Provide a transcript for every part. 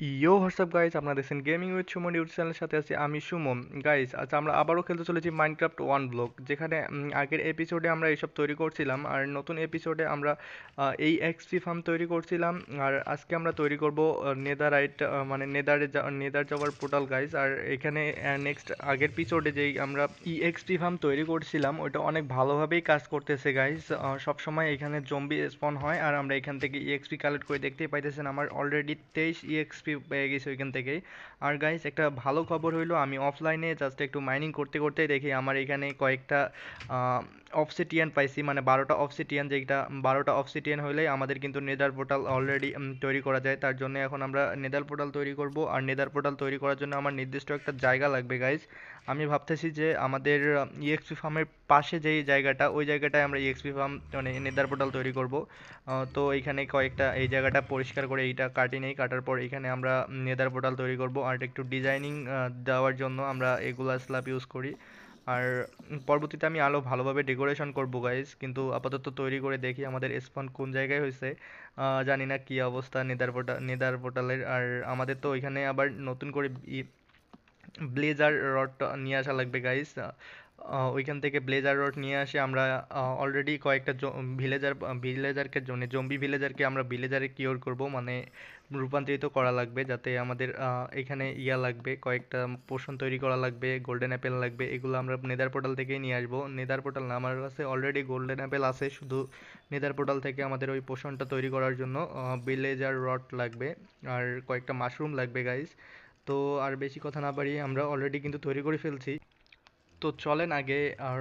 ইয়ো WhatsApp guys আপনারা দেখছেন gaming with Suman YouTube চ্যানেলের সাথে আছি আমি সুমন গাইজ আচ্ছা আমরা আবারও খেলতে চলেছি মাইনক্রাফট ওয়ান ব্লক যেখানে আগের এপিসোডে আমরা এইসব তৈরি করছিলাম, আর নতুন এপিসোডে আমরা এই এক্সপি ফার্ম তৈরি করছিলাম, আর আজকে আমরা তৈরি করব নেদারাইট মানে নেদারে নেদার যাওয়ার পোর্টাল গাইজ আর এখানে নেক্সট আগের এপিসোডে যেই আমরা ই এক্সপি ফার্ম তৈরি করছিলাম ওটা অনেক ভালোভাবেই কাজ করতেছে গাইজ সবসময় এখানে জম্বি স্পন হয়, আর আমরা এখান থেকে ইএক্সপি কালেক্ট করে দেখতেই পাইতেছেন, আমার অলরেডি তেইশ ইএক্সপি পেয়ে গেছি ওইখান থেকেই। আর গাইস একটা ভালো খবর হইল, আমি অফলাইনে জাস্ট একটু মাইনিং করতে করতে দেখি আমার এখানে কয়েকটা অফসিটিয়ান পাইছি মানে বারোটা অফসিটিয়ান যেটা বারোটা অফসিটিয়ান হলেই আমাদের কিন্তু নেদার পোর্টাল অলরেডি তৈরি করা যায়। তার জন্য এখন আমরা নেদার পোর্টাল তৈরি করব। আর নেদার পোর্টাল তৈরি করার জন্য আমার নির্দিষ্ট একটা জায়গা লাগবে গাইস আমি ভাবতেছি যে আমাদের ইএক্সপি ফার্মের পাশে যেই জায়গাটা, ওই জায়গাটায় আমরা ইএক্সপি ফার্ম মানে নেদার পোর্টাল তৈরি করব। তো এখানে কয়েকটা, এই জায়গাটা পরিষ্কার করে এইটা কাটি নেই, কাটার পর এখানে আমরা নেদার পোর্টাল তৈরি করব। আর একটু ডিজাইনিং দেওয়ার জন্য আমরা এগুলা স্ল্যাব ইউজ করি। আর পরবর্তীতে আমি আলো ভালোভাবে ডেকোরেশন করব গাইজ কিন্তু আপাতত তৈরি করে দেখি আমাদের স্পন কোন জায়গায় হয়েছে। জানি না কি অবস্থা নেদার পোর্টাল নেদার পোর্টালের। আর আমাদের তো ওইখানে আবার নতুন করে ব্লেজার রড নিয়ে আসা লাগবে গাইস ওইখান থেকে ব্লেজার রড নিয়ে আসে আমরা অলরেডি কয়েকটা ভিলেজার ভিলেজারকে জন্য জম্বি ভিলেজারকে আমরা ভিলেজারে কিওর করব। মানে রূপান্তরিত করা লাগবে যাতে আমাদের এখানে ইয়া লাগবে, কয়েকটা পোষণ তৈরি করা লাগবে গোল্ডেন অ্যাপেল লাগবে, এগুলো আমরা নেদার পোর্টাল থেকেই নিয়ে আসব। নেদার পোর্টাল না, আমার কাছে অলরেডি গোল্ডেন অ্যাপেল আছে, শুধু নেদার পোর্টাল থেকে আমাদের ওই পোষণটা তৈরি করার জন্য ভিলেজার রড লাগবে, আর কয়েকটা মাশরুম লাগবে গাইস তো আর বেশি কথা না বাড়িয়ে আমরা অলরেডি কিন্তু তৈরি করে ফেলছি। তো চলেন আগে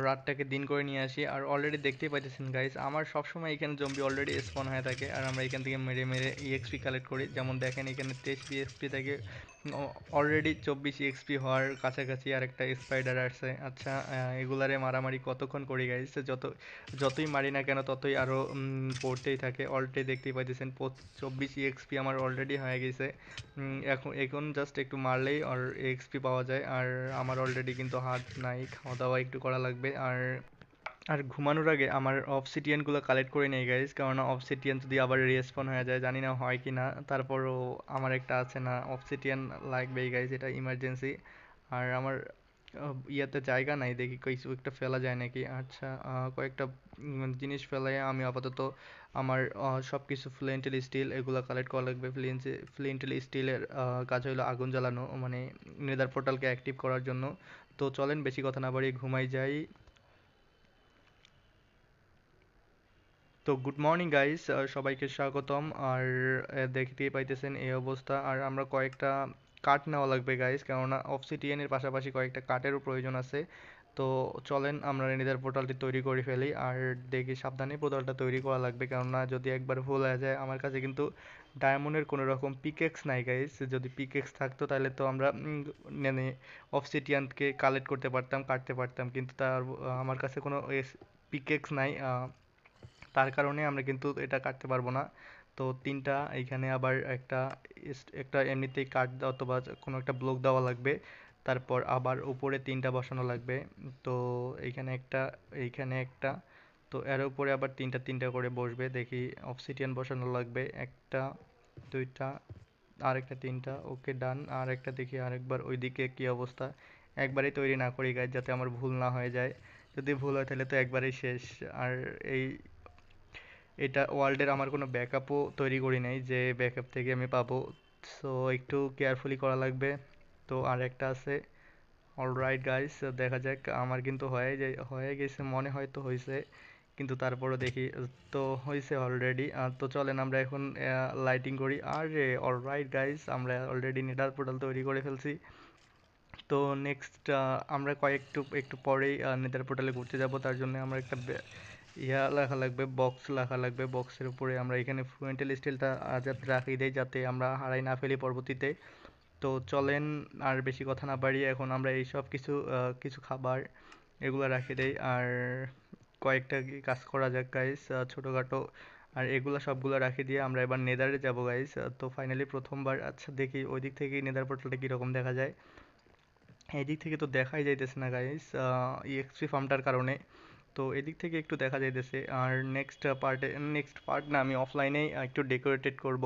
রাতটাকে দিন করে নিয়ে আসি। আর অলরেডি দেখতেই পাইতেছেন গাইস আমার সবসময় এখানে জম্বি অলরেডি স্পন হয়ে থাকে। আর আমরা এখান থেকে মেরে মেরে ইএক্সপি কালেক্ট করি। যেমন দেখেন এখানে তেইশ বিএক্সপি থেকে। অলরেডি চব্বিশ এক্সপি হওয়ার কাছাকাছি আর একটা স্পাইডার আসছে আচ্ছা এগুলারে মারামারি কতক্ষণ করি গাইছে যত, যতই মারি না কেন ততই আরও পড়তেই থাকে। অলরেডি দেখতেই পাইতেছেন চব্বিশ এক্সপি আমার অলরেডি হয়ে গেছে। এখন এখন জাস্ট একটু মারলেই আর এক্সপি পাওয়া যায়। আর আমার অলরেডি কিন্তু হাত নাই খাওয়া দাওয়া একটু করা লাগবে। আর আর ঘুমানোর আগে আমার অফসিটিয়ানগুলো কালেক্ট করে নেই গাইজ কারণ অফসিটিয়ান যদি আবার রেসপন হয়ে যায়, জানি না হয় কি না, তারপরও আমার একটা আছে না অফসিটিয়ান লাগবেই গাইজ এটা ইমার্জেন্সি আর আমার ইয়াতে জায়গা নাই, দেখি কিছু একটা ফেলা যায় নাকি আচ্ছা কয়েকটা জিনিস ফেলাই আমি আপাতত আমার সব কিছু ফ্লিন্টেল স্টিল এগুলো কালেক্ট করা লাগবে ফ্লিন্টেল স্টিলের কাজ হলো আগুন জ্বালানো মানে নেদার পোর্টালকে অ্যাক্টিভ করার জন্য, তো চলেন, বেশি কথা না বাড়িয়ে ঘুমাই যাই। তো গুড মর্নিং গাইস সবাইকে স্বাগতম। আর দেখতেই পাইতেছেন এই অবস্থা। আর আমরা কয়েকটা কাঠ নেওয়া লাগবে গাইস কেননা অফসিটিয়ানের পাশাপাশি কয়েকটা কাঠেরও প্রয়োজন আছে। তো চলেন, আমরা নিজেদের পোর্টালটি তৈরি করে ফেলি। আর দেখি, সাবধানে পোর্টালটা তৈরি করা লাগবে, কেননা যদি একবার ভুল হয়ে যায়, আমার কাছে কিন্তু ডায়মন্ডের কোনো রকম পিকেক্স নাই গাইস যদি পিকেক্স থাকতো, তাহলে তো আমরা মানে অফসিটিয়ানকে কালেক্ট করতে পারতাম, কাটতে পারতাম। কিন্তু তার আমার কাছে কোনো পিকেক্স নাই তার কারণে আমরা কিন্তু এটা কাটতে পারব না। তো তিনটা, এইখানে আবার একটা একটা এমনিতেই কাট অথবা কোনো একটা ব্লক দেওয়া লাগবে। তারপর আবার উপরে তিনটা বসানো লাগবে। তো এইখানে একটা এইখানে একটা, তো এর উপরে আবার তিনটা তিনটা করে বসবে। দেখি অফসিটিয়ান বসানো লাগবে। একটা, দুইটা আর একটা তিনটা, ওকে, ডান। আর একটা দেখি আরেকবার ওইদিকে কি অবস্থা। একবারেই তৈরি না করি গাছ যাতে আমার ভুল না হয়ে যায়। যদি ভুল হয় তাহলে তো একবারেই শেষ। আর এই এটা ওয়ার্ল্ডের আমার কোনো ব্যাকআপও তৈরি করি নাই, যে ব্যাকআপ থেকে আমি পাবো। সো একটু কেয়ারফুলি করা লাগবে। তো আর একটা আছে। অলরাইট গাইস দেখা যাক। আমার কিন্তু হয়ে হয়ে গেছে, মনে হয় তো হয়েছে কিন্তু তারপরও দেখি, তো হয়েছে অলরেডি তো চলেন আমরা এখন লাইটিং করি। আর অলরাইট গাইস আমরা অলরেডি নেটার পোর্টাল তৈরি করে ফেলছি। তো নেক্সট আমরা কয়েকটু, একটু পরেই নেটার পোর্টালে ঘুরতে যাব। তার জন্য আমরা একটা ইয়া লেখা লাগবে বক্স লেখা লাগবে। বক্সের উপরে আমরা এখানে ফুয়েন্টেল স্টিলটা আজাদ রাখি দেই যাতে আমরা হারাই না ফেলি পরবর্তীতে। তো চলেন, আর বেশি কথা না বাড়িয়ে এখন আমরা এই সব কিছু কিছু খাবার এগুলো রাখি দেই। আর কয়েকটা কাজ করা যাক গাইস ছোটোখাটো। আর এগুলো সবগুলো রাখি দিয়ে আমরা এবার নেদারে যাব গাইস তো ফাইনালি প্রথমবার আচ্ছা দেখি ওই দিক থেকেই নেদার পোর্টালটা কীরকম দেখা যায়। এই দিক থেকে তো দেখাই যাইতেছে না গাইস ইএক্সপি ফার্মটার কারণে। তো এদিক থেকে একটু দেখা যাইতেছে। আর নেক্সট পার্টে নেক্সট পার্ট না আমি অফলাইনেই একটু ডেকোরেটেড করব।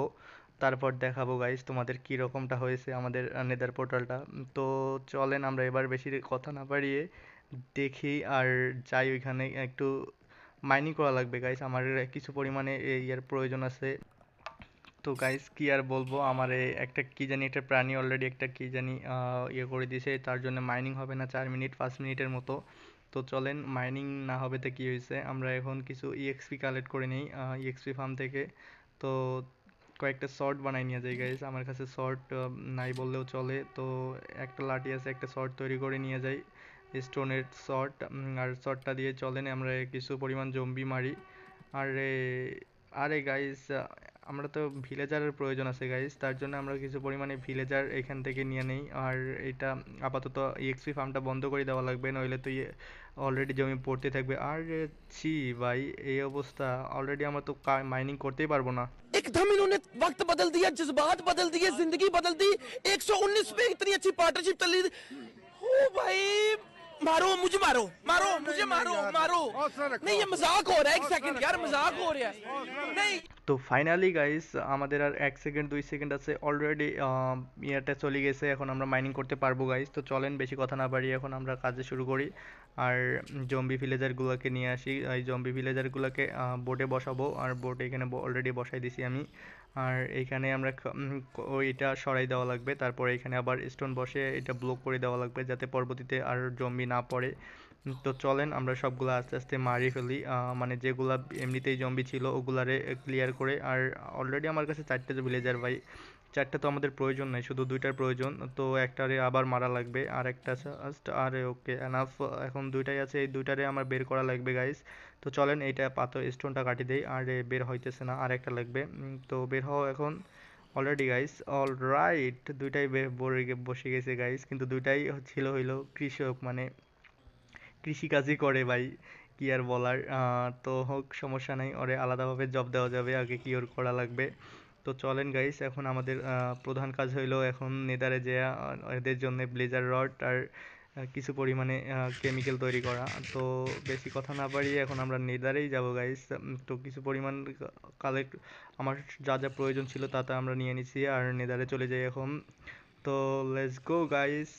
তারপর দেখাবো গাইস তোমাদের কী রকমটা হয়েছে আমাদের নেদার পোর্টালটা তো চলেন আমরা এবার বেশি কথা না বাড়িয়ে দেখি আর যাই ওইখানে একটু মাইনিং করা লাগবে গাইস আমার কিছু পরিমাণে ইয়ার প্রয়োজন আছে। তো গাইস কি আর বলব, আমার একটা কি জানি একটা প্রাণী অলরেডি একটা কি জানি ইয়ে করে দিয়েছে। তার জন্য মাইনিং হবে না চার মিনিট পাঁচ মিনিটের মতো। তো চলেন মাইনিং না হবে তো কি হয়েছে আমরা এখন কিছু ইএক্সপি কালেক্ট করে নিই ইএক্সপি ফার্ম থেকে। তো কয়েকটা শর্ট বানাই নিয়ে যাই গাইস আমার কাছে শর্ট নাই বললেও চলে। তো একটা লাঠি আছে, একটা শর্ট তৈরি করে নিয়ে যাই। স্টোনের শর্ট আর শর্টটা দিয়ে চলেন, আমরা কিছু পরিমাণ জম্বি মারি। আরে আরে গাইস আমরা তো ভিলেজারের প্রয়োজন আছে গাইস তার জন্য আমরা কিছু পরিমাণে ভিলেজার এখান থেকে নিয়ে নেই আর এটা আপাতত ইএক্সপি ফার্মটা বন্ধ করে দেওয়া লাগবে নইলে তো অলরেডি জমি পড়তে থাকবে আর ছি ভাই এই অবস্থা অলরেডি আমরা তো মাইনিং করতেই পারবো না एकदम इन्होंने वक्त बदल दिया जज्बात बदल दिए जिंदगी बदल दी 119 पे इतनी अच्छी पार्टनरशिप चली ओ भाई मारो मुझे मारो मारो मुझे मारो मारो नहीं ये मजाक हो रहा है एक सेकंड यार मजाक हो रहा है नहीं তো ফাইনালি গাইস আমাদের আর এক সেকেন্ড দুই সেকেন্ড আছে অলরেডি ইয়ারটা চলে গেছে এখন আমরা মাইনিং করতে পারবো গাইস তো চলেন বেশি কথা না বাড়িয়ে এখন আমরা কাজে শুরু করি আর জম্বি ভিলেজারগুলোকে নিয়ে আসি এই জম্বি ভিলেজারগুলোকে বোর্ডে বসাবো আর বোর্ডে এখানে অলরেডি বসাই দিছি আমি আর এখানে আমরা ওইটা সরাই দেওয়া লাগবে। তারপরে এখানে আবার স্টোন বসে এটা ব্লক করে দেওয়া লাগবে যাতে পরবর্তীতে আর জম্বি না পড়ে। তো চলেন আমরা সবগুলো আস্তে আস্তে মারি ফেলি। মানে যেগুলা এমনিতেই জম্বি ছিল ওগুলারে ক্লিয়ার করে। আর অলরেডি আমার কাছে চারটে ভিলেজার ভাই। চারটা তো আমাদের প্রয়োজন নাই, শুধু দুইটার প্রয়োজন। তো একটারে আবার মারা লাগবে, আর একটা জাস্ট আরে ওকে এনাফ এখন দুইটাই আছে, এই দুইটারে আমার বের করা লাগবে গাইস তো চলেন, এইটা পাথর স্টোনটা কাটি দেই, আর বের হইতেছে না, আর একটা লাগবে। তো বের হও এখন অলরেডি গাইস অল রাইট দুইটাই বসে গেছে গাইস কিন্তু দুইটাই ছিল হইল কৃষক মানে কৃষিকাজই করে ভাই, কি আর বলার। তো হোক, সমস্যা নাই, ওরে আলাদাভাবে জব দেওয়া যাবে, আগে কি ওর করা লাগবে। তো চলেন গাইস এখন আমাদের প্রধান কাজ হইল এখন নেদারে যে এদের জন্য ব্লেজার রড আর কিছু পরিমাণে কেমিক্যাল তৈরি করা। তো বেশি কথা না বাড়িয়ে এখন আমরা নেদারেই যাব গাইস তো কিছু পরিমাণ কালেক্ট আমার যা যা প্রয়োজন ছিল তা তা আমরা নিয়ে নিছি আর নেদারে চলে যাই এখন। তো let's go guys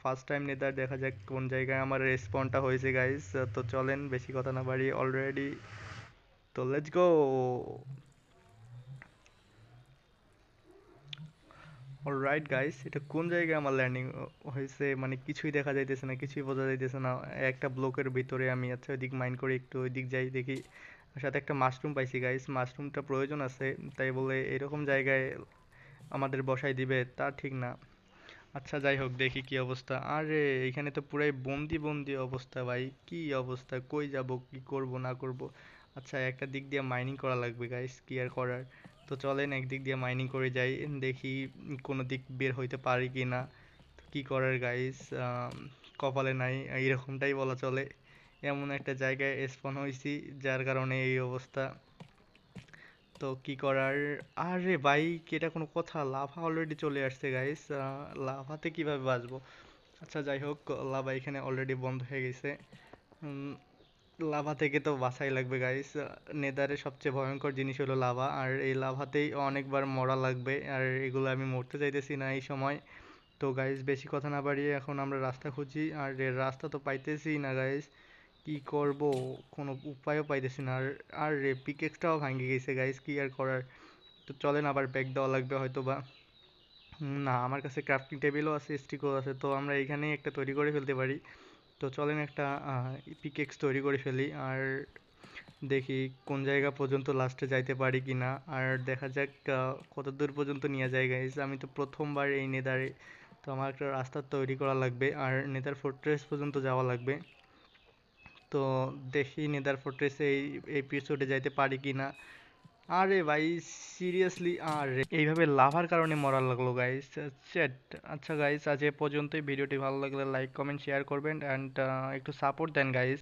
first time nether দেখা যাক কোন জায়গায় আমার রেসপন্ডটা হয়েছে গাইস তো চলেন, বেশি কথা না বাড়িয়ে অলরেডি তো লেটস গো অলরাইট গাইস এটা কোন জায়গায় আমার ল্যান্ডিং হয়েছে? মানে কিছুই দেখা যাইতেছে না, কিছুই বোঝা যাইতেছে না। একটা ব্লকের ভিতরে আমি আচ্ছা ওইদিক মাইন্ড করে একটু ওইদিক যাই, দেখি। সাথে একটা মাশরুম পাইছি গাইস মাশরুমটা প্রয়োজন আছে, তাই বলে এরকম জায়গায় আমাদের বসাই দিবে, তা ঠিক না। আচ্ছা যাই হোক, দেখি কি অবস্থা। আরে, এখানে তো পুরাই বন্দি বন্দি অবস্থা, ভাই। কি অবস্থা? কই যাব, কি করব, না করব? আচ্ছা একটা দিক দিয়ে মাইনিং করা লাগবে গাইস কি আর করার? তো চলেন একদিক দিয়ে মাইনিং করে যাই, দেখি কোনো দিক বের হইতে পারি কি না কি করার গাইস কপালে নাই, এরকমটাই বলা চলে। এমন একটা জায়গায় স্পন হয়েছি যার কারণে এই অবস্থা। তো কি করার? আরে ভাই এটা কোনো কথা? লাভা অলরেডি চলে আসছে গাইস লাভাতে কীভাবে বাঁচবো? আচ্ছা যাই হোক লাভা এখানে অলরেডি বন্ধ হয়ে গেছে। লাভা থেকে তো বাঁচাই লাগবে গাইস নেদারে সবচেয়ে ভয়ঙ্কর জিনিস হলো লাভা, আর এই লাভাতেই অনেকবার মরা লাগবে, আর এগুলো আমি মরতে চাইতেছি না এই সময়। তো গাইস বেশি কথা না বাড়িয়ে এখন আমরা রাস্তা খুঁজি আর রাস্তা তো পাইতেছি না গাইস কি করব? কোনো উপায়ও পাইতেছি না, আর আর রে পিকেক্সটাও ভাঙে গেছে গাইস কি আর করার? তো চলেন আবার ব্যাগ দেওয়া লাগবে হয়তো বা না, আমার কাছে ক্রাফটিং টেবিলও আছে স্টিকও আছে, তো আমরা এখানেই একটা তৈরি করে ফেলতে পারি। তো চলেন একটা পিকেক্স তৈরি করে ফেলি। আর দেখি কোন জায়গা পর্যন্ত লাস্টে যাইতে পারি কি না আর দেখা যাক কত দূর পর্যন্ত নিয়ে যায় গাইস আমি তো প্রথমবার এই নেদারে, তো আমার একটা রাস্তা তৈরি করা লাগবে। আর নেদার ফোর্ট্রেস পর্যন্ত যাওয়া লাগবে। তো দেখি নেদার ফোর্ট্রেসে এই এপিসোডে যাইতে পারি কি না আরে ভাই সিরিয়াসলি আরে। এইভাবে লাভার কারণে মরা লাগল গাইস চ্যাট আচ্ছা গাইস আজ এ পর্যন্তই। ভিডিওটি ভালো লাগলে লাইক কমেন্ট শেয়ার করবেন অ্যান্ড একটু সাপোর্ট দেন গাইস